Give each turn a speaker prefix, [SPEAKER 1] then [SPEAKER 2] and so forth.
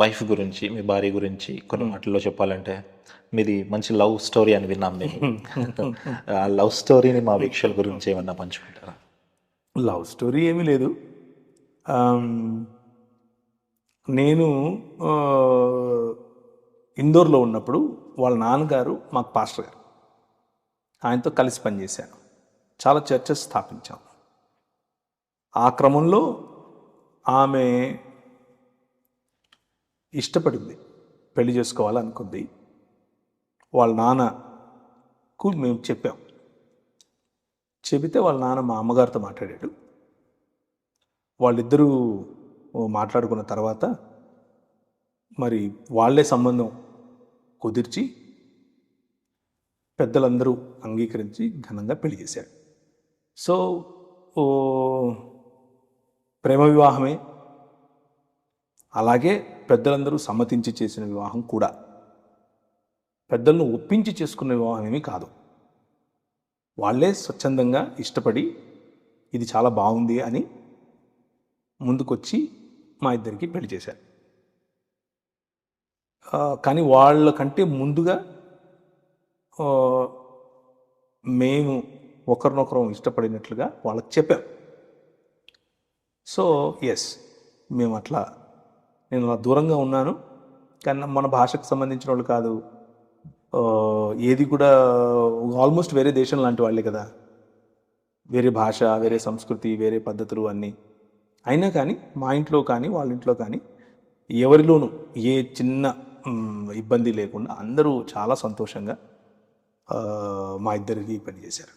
[SPEAKER 1] Wife గురించి మీ భార్య గురించి కొన్ని మాటల్లో చెప్పాలంటే మీది మంచి లవ్ స్టోరీ అని విన్నాం మేము. ఆ లవ్ స్టోరీని మా వీక్షల గురించి ఏమన్నా పంచుకుంటారా?
[SPEAKER 2] లవ్ స్టోరీ ఏమీ లేదు. నేను ఇందోర్లో ఉన్నప్పుడు వాళ్ళ నాన్నగారు మాకు పాస్టర్ గారు. ఆయనతో కలిసి పనిచేశాను. చాలా చర్చెస్ స్థాపించాం. ఆ క్రమంలో ఆమె ఇష్టపడింది. పెళ్ళి చేసుకోవాలనుకుంది. వాళ్ళ నాన్నకు మేము చెప్పాం. చెబితే వాళ్ళ నాన్న మా అమ్మగారితో మాట్లాడాడు. వాళ్ళిద్దరూ మాట్లాడుకున్న తర్వాత మరి వాళ్ళే సంబంధం కుదిర్చి పెద్దలందరూ అంగీకరించి ఘనంగా పెళ్ళి చేశారు. సో ఓ, ప్రేమ వివాహమే. అలాగే పెద్దలందరూ సమ్మతించి చేసిన వివాహం కూడా. పెద్దలను ఒప్పించి చేసుకున్న వివాహం ఏమీ కాదు. వాళ్ళే స్వచ్ఛందంగా ఇష్టపడి ఇది చాలా బాగుంది అని ముందుకొచ్చి మా ఇద్దరికి పెళ్ళి చేశారు. కానీ వాళ్ళకంటే ముందుగా మేము ఒకరినొకరం ఇష్టపడినట్లుగా వాళ్ళకి చెప్పాం. సో ఎస్ మేము అట్లా నేను అలా దూరంగా ఉన్నాను. కానీ మన భాషకు సంబంధించిన వాళ్ళు కాదు. ఏది కూడా ఆల్మోస్ట్ వేరే దేశం లాంటి వాళ్ళే కదా. వేరే భాష వేరే సంస్కృతి వేరే పద్ధతులు అన్నీ. అయినా కానీ మా ఇంట్లో కానీ వాళ్ళ ఇంట్లో కానీ ఎవరిలోనూ ఏ చిన్న ఇబ్బంది లేకుండా అందరూ చాలా సంతోషంగా మా ఇద్దరికి పనిచేశారు.